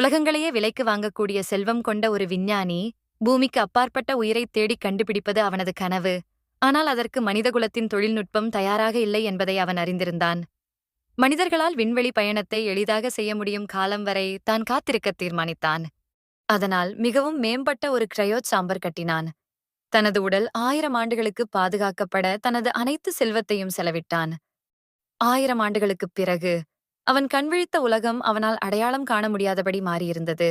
உலகங்களையே விலைக்கு வாங்கக்கூடிய செல்வம் கொண்ட ஒரு விஞ்ஞானி பூமிக்கு அப்பாற்பட்ட உயிரை தேடிக் கண்டுபிடிப்பது அவனது கனவு. ஆனால் அதற்கு மனிதகுலத்தின் தொழில்நுட்பம் தயாராக இல்லை என்பதை அவன் அறிந்திருந்தான். மனிதர்களால் விண்வெளி பயணத்தை எளிதாக செய்ய முடியும் காலம் வரை தான் காத்திருக்க தீர்மானித்தான். அதனால் மிகவும் மேம்பட்ட ஒரு கிரையோட் சாம்பர் கட்டினான். தனது உடல் ஆயிரம் ஆண்டுகளுக்கு பாதுகாக்கப்பட தனது அனைத்து செல்வத்தையும் செலவிட்டான். ஆயிரம் ஆண்டுகளுக்குப் பிறகு அவன் கண்விழித்த உலகம் அவனால் அடையாளம் காண முடியாதபடி மாறியிருந்தது.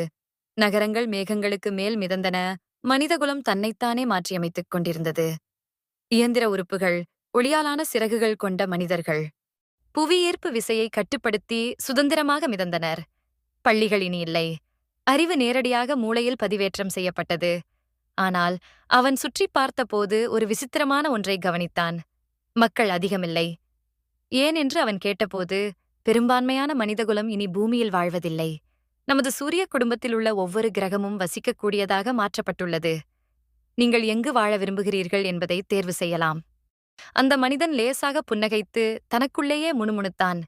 நகரங்கள் மேகங்களுக்கு மேல் மிதந்தன. மனிதகுலம் தன்னைத்தானே மாற்றியமைத்துக் கொண்டிருந்தது. இயந்திர உறுப்புகள் ஒளியாலான சிறகுகள் கொண்ட மனிதர்கள். புவியீர்ப்பு விசையை கட்டுப்படுத்தி சுதந்திரமாக மிதந்தனர். பள்ளிகள் இனி இல்லை. அறிவு நேரடியாக மூளையில் பதிவேற்றம் செய்யப்பட்டது. ஆனால் அவன் சுற்றி பார்த்தபோது ஒரு விசித்திரமான ஒன்றை கவனித்தான். மக்கள் அதிகமில்லை. ஏன் என்று அவன் கேட்டபோது பெரும்பான்மையான மனிதகுலம் இனி பூமியில் வாழ்வதில்லை. நமது சூரிய குடும்பத்தில் உள்ள ஒவ்வொரு கிரகமும் வசிக்கக்கூடியதாக மாற்றப்பட்டுள்ளது. நீங்கள் எங்கு வாழ விரும்புகிறீர்கள் என்பதை தேர்வு செய்யலாம். அந்த மனிதன் லேசாக புன்னகைத்து தனக்குள்ளேயே முணுமுணுத்தான்.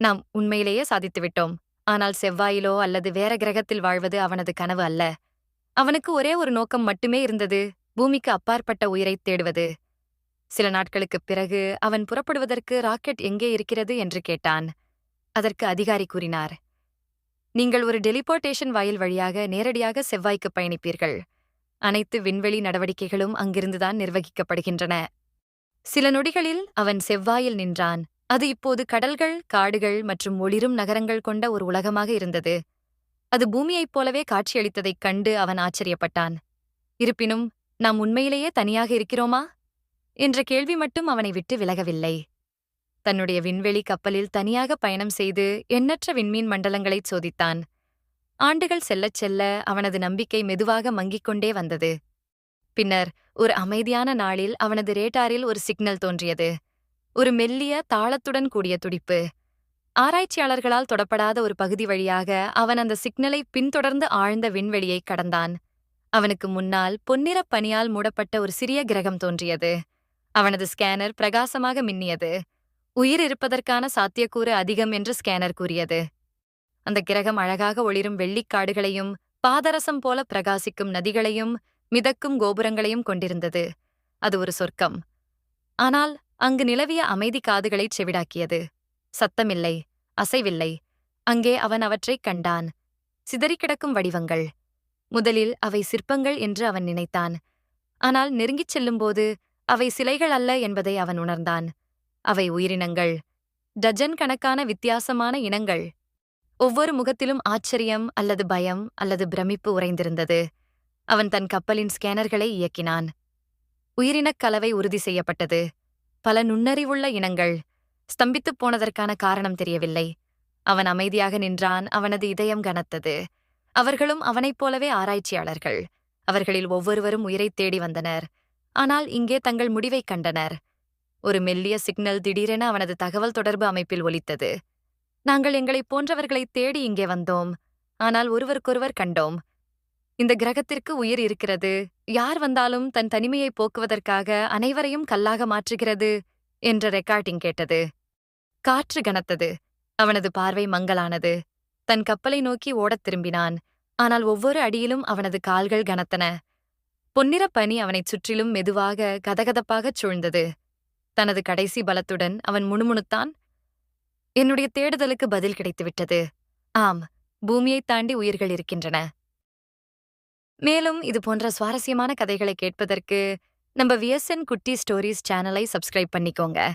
நாம் உண்மையிலேயே சாதித்துவிட்டோம் ஆனால் செவ்வாயிலோ அல்லது வேற கிரகத்தில் வாழ்வது அவனது கனவு அல்ல. அவனுக்கு ஒரே ஒரு நோக்கம் மட்டுமே இருந்தது பூமிக்கு அப்பாற்பட்ட உயிரைத் தேடுவது. சில நாட்களுக்குப் பிறகு அவன் புறப்படுவதற்கு ராக்கெட் எங்கே இருக்கிறது என்று கேட்டான். அதற்கு அதிகாரி கூறினார் நீங்கள் ஒரு டெலிபோர்டேஷன் வாயில் வழியாக நேரடியாக செவ்வாய்க்கு பயணிப்பீர்கள். அனைத்து விண்வெளி நடவடிக்கைகளும் அங்கிருந்துதான் நிர்வகிக்கப்படுகின்றன. சில நொடிகளில் அவன் செவ்வாயில் நின்றான். அது இப்போது கடல்கள் காடுகள் மற்றும் ஒளிரும் நகரங்கள் கொண்ட ஒரு உலகமாக இருந்தது. அது பூமியைப் போலவே காட்சியளித்ததைக் கண்டு அவன் ஆச்சரியப்பட்டான். இருப்பினும் நாம் உண்மையிலேயே தனியாக இருக்கிறோமா? என்ற கேள்வி மட்டும் அவனை விட்டு விலகவில்லை. தன்னுடைய விண்வெளி கப்பலில் தனியாக பயணம் செய்து எண்ணற்ற விண்மீன் மண்டலங்களைச் சோதித்தான். ஆண்டுகள் செல்லச் செல்ல அவனது நம்பிக்கை மெதுவாக மங்கிக் கொண்டே வந்தது. பின்னர் ஒரு அமைதியான நாளில் அவனது ரேட்டாரில் ஒரு சிக்னல் தோன்றியது. ஒரு மெல்லிய தாளத்துடன் கூடிய துடிப்பு. ஆராய்ச்சியாளர்களால் தொடப்படாத ஒரு பகுதி வழியாக அவன் அந்த சிக்னலை பின்தொடர்ந்து ஆழ்ந்த விண்வெளியை கடந்தான். அவனுக்கு முன்னால் பொன்னிறப் பனியால் மூடப்பட்ட ஒரு சிறிய கிரகம் தோன்றியது. அவனது ஸ்கேனர் பிரகாசமாக மின்னியது. உயிர் இருப்பதற்கான சாத்தியக்கூறு அதிகம் என்று ஸ்கேனர் கூறியது. அந்த கிரகம் அழகாக ஒளிரும் வெள்ளிக்காடுகளையும் பாதரசம் போல பிரகாசிக்கும் நதிகளையும் மிதக்கும் கோபுரங்களையும் கொண்டிருந்தது. அது ஒரு சொர்க்கம். ஆனால் அங்கு நிலவிய அமைதி காதுகளைச் செவிடாக்கியது. சத்தமில்லை அசைவில்லை. அங்கே அவன் அவற்றைக் கண்டான். சிதறிக் கிடக்கும் வடிவங்கள். முதலில் அவை சிற்பங்கள் என்று அவன் நினைத்தான். ஆனால் நெருங்கிச் செல்லும்போது அவை சிலைகள் அல்ல என்பதை அவன் உணர்ந்தான். அவை உயிரினங்கள் டஜன் கணக்கான வித்தியாசமான இனங்கள். ஒவ்வொரு முகத்திலும் ஆச்சரியம் அல்லது பயம் அல்லது பிரமிப்பு உறைந்திருந்தது. அவன் தன் கப்பலின் ஸ்கேனர்களை இயக்கினான். உயிரினக் கலவை உறுதி செய்யப்பட்டது. பல நுண்ணறிவுள்ள இனங்கள். ஸ்தம்பித்துப் போனதற்கான காரணம் தெரியவில்லை. அவன் அமைதியாக நின்றான். அவனது இதயம் கனத்தது. அவர்களும் அவனைப் போலவே ஆராய்ச்சியாளர்கள். அவர்களில் ஒவ்வொருவரும் உயிரைத் தேடி வந்தனர். ஆனால் இங்கே தங்கள் முடிவைக் கண்டனர். ஒரு மெல்லிய சிக்னல் திடீரென அவனது தகவல் தொடர்பு அமைப்பில் ஒலித்தது. நாங்கள் எங்களைப் போன்றவர்களைத் தேடி இங்கே வந்தோம். ஆனால் ஒருவருக்கொருவர் கண்டோம். இந்த கிரகத்திற்கு உயிர் இருக்கிறது. யார் வந்தாலும் தன் தனிமையை போக்குவதற்காக அனைவரையும் கல்லாக மாற்றுகிறது என்ற ரெக்கார்டிங் கேட்டது. காற்று கனத்தது. அவனது பார்வை மங்கலானது. தன் கப்பலை நோக்கி ஓடத் திரும்பினான். ஆனால் ஒவ்வொரு அடியிலும் அவனது கால்கள் கனத்தன. பொன்னிறப் பனி அவனைச் சுற்றிலும் மெதுவாக கதகதப்பாகச் சூழ்ந்தது. தனது கடைசி பலத்துடன் அவன் முணுமுணுத்தான் என்னுடைய தேடுதலுக்கு பதில் கிடைத்துவிட்டது. ஆம் பூமியைத் தாண்டி உயிர்கள் இருக்கின்றன. மேலும் இது போன்ற சுவாரஸ்யமான கதைகளை கேட்பதற்கு நம்ம விஎஸ்என் குட்டி ஸ்டோரிஸ் சேனலை சப்ஸ்கிரைப் பண்ணிக்கோங்க.